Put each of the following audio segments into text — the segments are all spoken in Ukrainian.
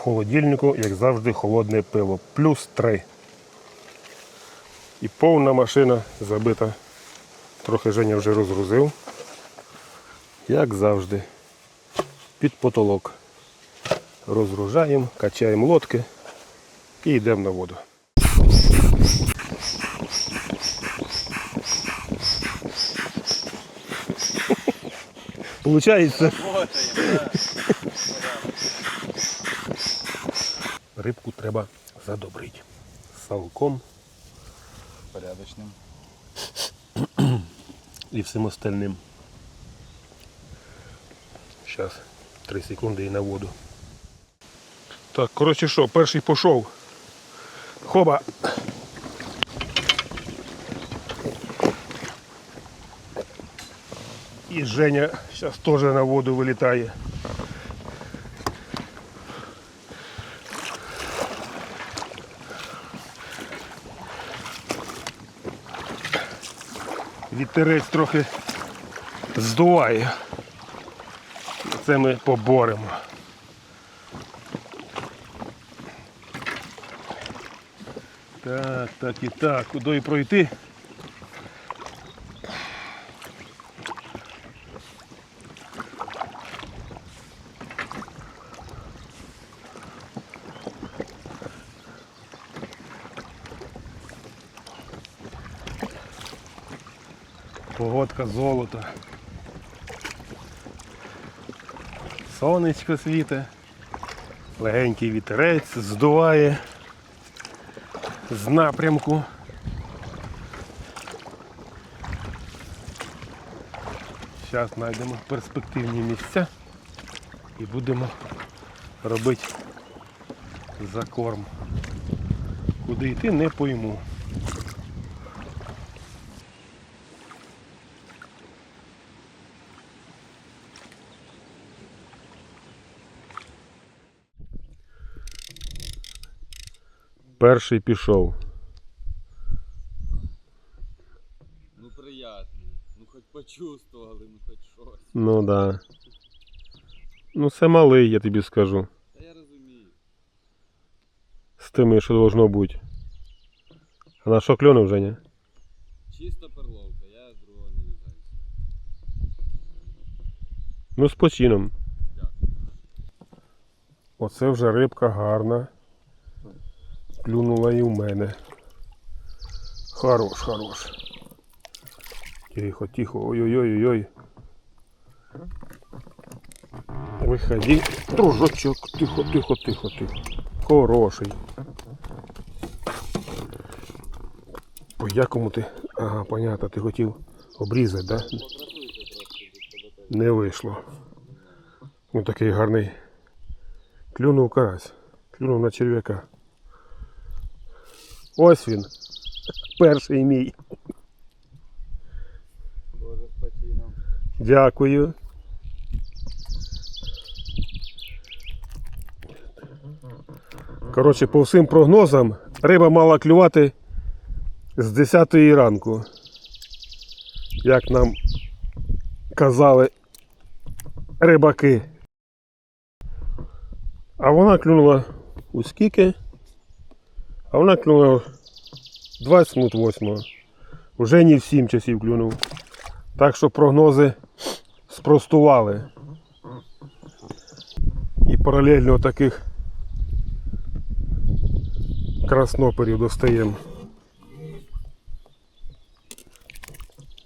холодильнику, як завжди, холодне пиво. Плюс 3. І повна машина забита. Трохи Женя вже розгрузив. Як завжди. Під потолок. Розгружаємо, качаємо лодки і йдемо на воду. Получається. Рибку треба задобрити. Салком Порядочним. і всім остальним. Зараз 3 секунди і на воду. Так, коротше що, перший пішов. Хоба. І Женя зараз теж на воду вилітає. Вітерець трохи здуває. Це ми поборемо. Так, так і так. Куди пройти? Погодка золото. Сонечко світе, легенький вітерець здуває з напрямку. Зараз знайдемо перспективні місця і будемо робити закорм. Куди йти не пойму. Перший пішов. Ну приятно. Ну хоч почувствували, ну хоч щось. Ну да. Ну це малий, я тобі скажу. Та я розумію. З тими, що должно бути. А на що клюнув, Женя? Чисто перловка, я другого не вітаю. Ну з почином. Дякую. Оце вже рибка гарна. Клюнула і в мене. Хорош, хорош. Тихо, тихо. Ой-ой-ой-ой. Виходи, дружочок. Тихо, тихо, тихо, тихо. Хороший. По якому ти. Ага, понятно, ти хотів обрізати, да? Не вийшло. Ось такий гарний. Клюнув карась. Клюнув на черв'яка. Ось він. Перший мій. Боже почином. Дякую. Коротше, по всім прогнозам риба мала клювати з 10 ранку. Як нам казали рибаки. А вона клюнула у скільки? А вона клюнула 20 минут 8. Уже не в 7 часів клюнув. Так що прогнози спростували. І паралельно таких красноперів достаємо.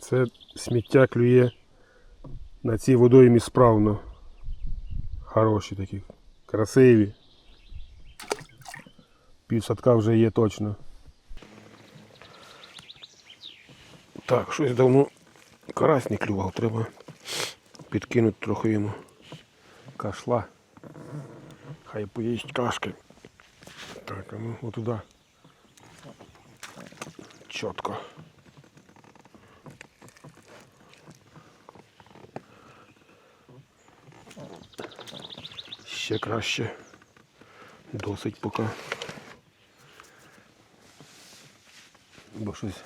Це сміття клює на цій водоймі справно. Хороші такі, красиві. Півсадка вже є точно. Так, щось давно карась не клював, треба підкинути трохи йому кашла. Хай поїсть кашки. Так, а ну отуда. Чітко. Ще краще. Досить поки. щось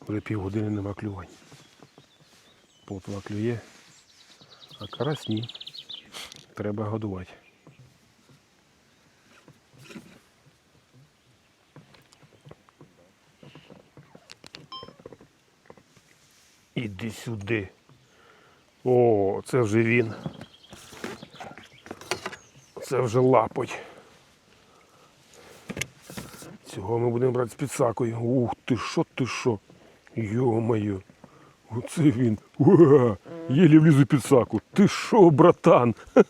вже півгодини нема клювань. Полтва клює, а карась ні. Треба годувати. Іди сюди. О, це вже він. Це вже лапоть. Цього ми будемо брати з підсакою. Ух ти що, ти що? Йо-моє. Оце він. Уа! Єлі влізу під саку. Ти що, братан?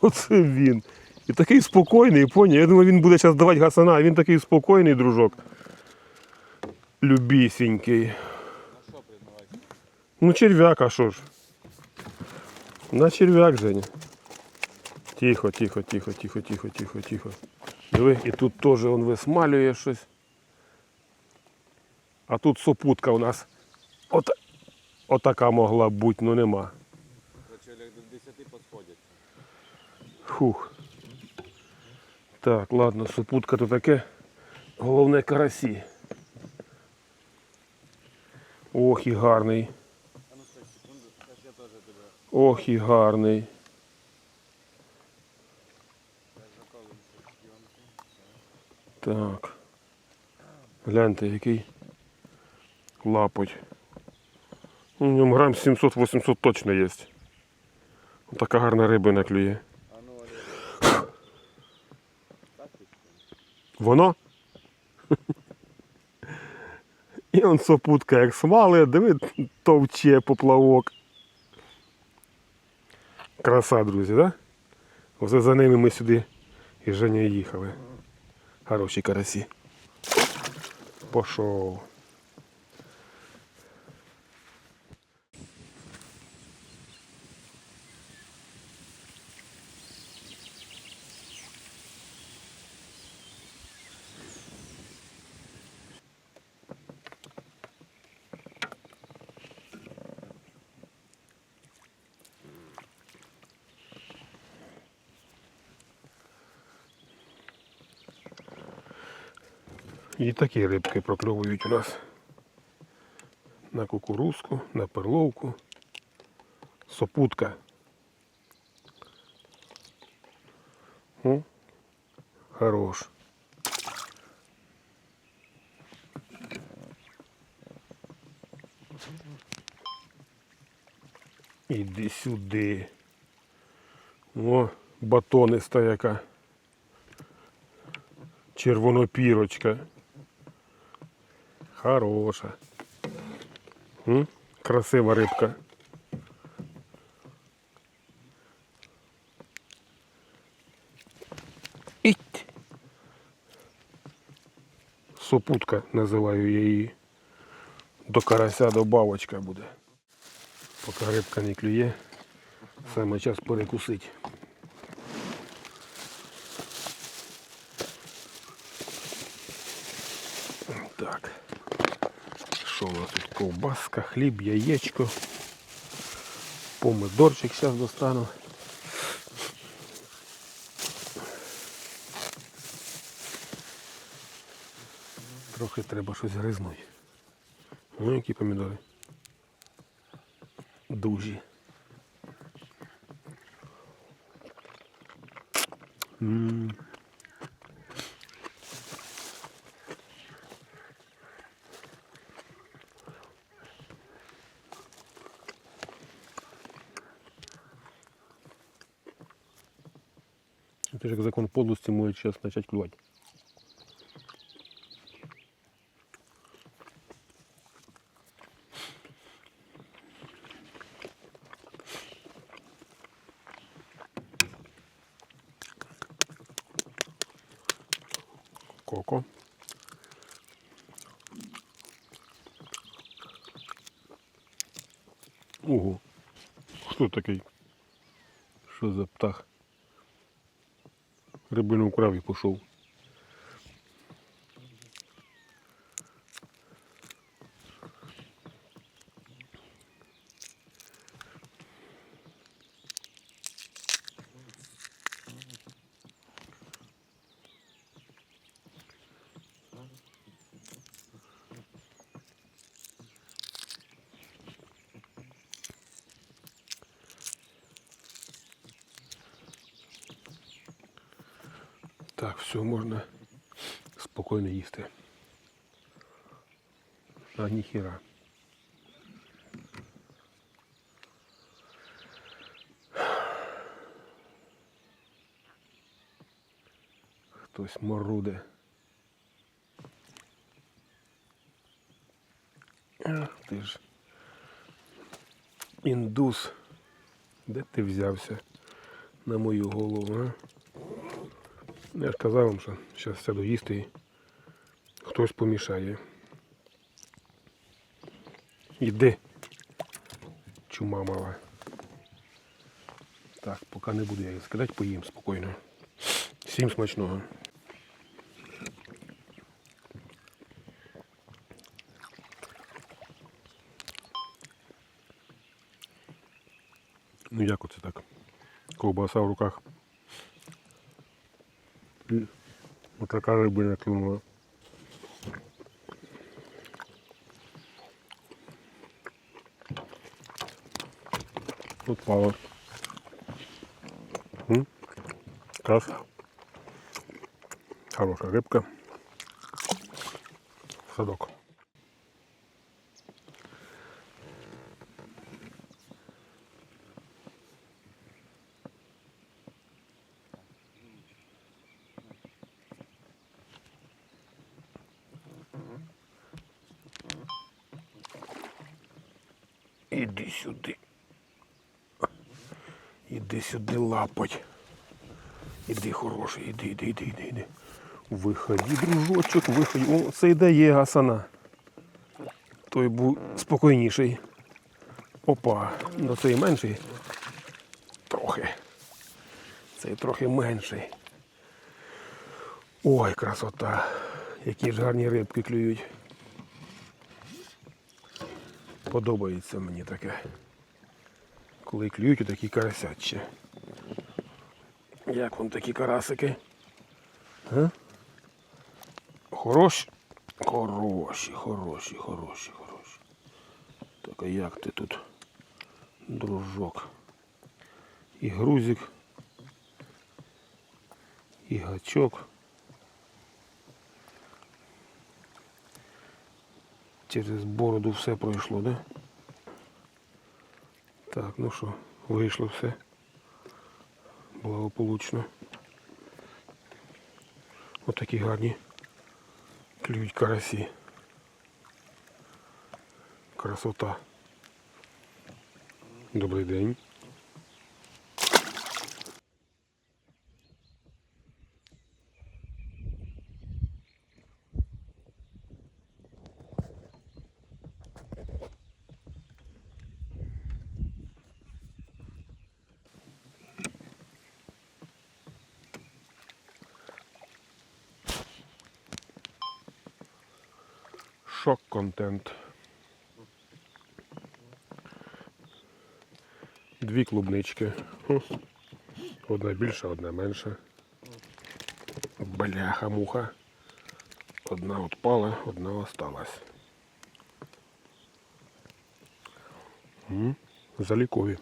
Оце він. І такий спокійний, поняв. Я думаю, він буде зараз давати гасана, а він такий спокійний, дружок. Любісінький. Ну, черв'як, а що ж? На черв'як, Женя. Тихо, тихо, тихо, тихо, тихо, тихо, тихо. Диви, і тут теж він висмалює щось. А тут сопутка у нас. От, отака могла б бути, ну нема. Короче, як до 10 підходять. Фух. Так, ладно, супутка то таке. Головне карасі. Ох і гарний. Ну Ох і гарний. Так. Гляньте, який лапоть. У ньому грам 700-800 точно є. Така гарна рибина клює. А Олег. Так ти що? Воно? І он сопутка як смали, диви, товче поплавок. Краса, друзі, да? Оце за ними ми сюди і Женя їхали. Хороші карасі. Пошов. І такі рибки прокльовують у нас. На кукурузку, на перловку. Сопутка. О, хорош. Іди сюди. О, батониста яка. Червонопірочка. Хороша. М? Красива рибка. Іть. Сопутка називаю я її. До карася добавочка буде. Поки рибка не клює, саме час перекусити. Так. Що у нас тут? Ковбаска, хліб, яєчко. Помидорчик зараз достану. Трохи треба щось гризнути. Ну, які помідори. Дужі. М. Это же как закон подлости может сейчас начать клювать. Коко. Ого. Хто такий? Що за птах? Рибину украв і пішов. Так, все, можна спокійно їсти. А ніхіра. Хтось моруде. Ах ти ж. Індус. Де ти взявся на мою голову, а? Я ж казав вам, що зараз це доїсти і хтось помішає. Іди. Чума мала. Так, поки не буду я її скидати, поїм спокійно. Всім смачного. Ну як оце так? Ковбаса в руках. І отака рибина клюнула. Тут пала. М? Крас. Хорошая рыбка. Садок. Іди сюди. Іди сюди лапать. Іди хороший, іди, іди, іди, іди, іди. Виходи, дружочок, виходи. О, це йде є гасана. Той був спокійніший. Опа, ну цей менший. Трохи. Цей трохи менший. Ой, красота. Які ж гарні рибки клюють. Подобається мені таке. Коли клюють такі карасячі. Як вам такі карасики? А? Хороші? Хороші, хороші, хороші, хороші. Так а як ти тут, дружок? І грузик, і гачок. Через бороду все пройшло, да? Так, ну що, вийшло все. Благополучно. Отакі гарні клюють карасі. Красота. Добрий день. Шок контент. Дві клубнички. Одна більша, одна менша. Бляха-муха. Одна отпала, одна осталась. Залікові.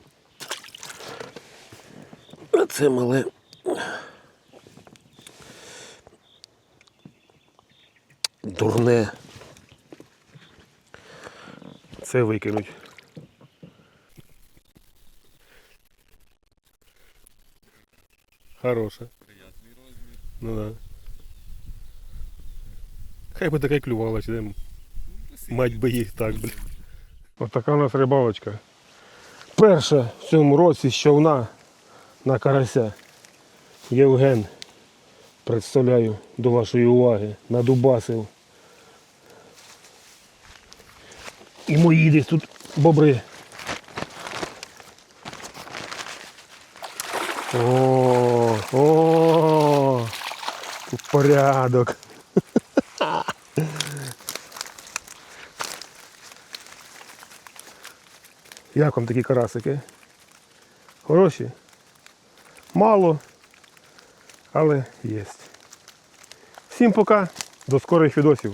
А це мале. Дурне. Це викинуть. Хороше. Приятний розмір. Ну да. Хай би таке клювало, чи де мать би їх так, бля. Отака у нас рибалочка. Перша в цьому році з човна на карася. Євген. Представляю до вашої уваги. Надубасив. І мої десь тут бобри. О, о, тут порядок. Як вам такі карасики? Хороші? Мало, але є. Всім пока, до скорих відосів.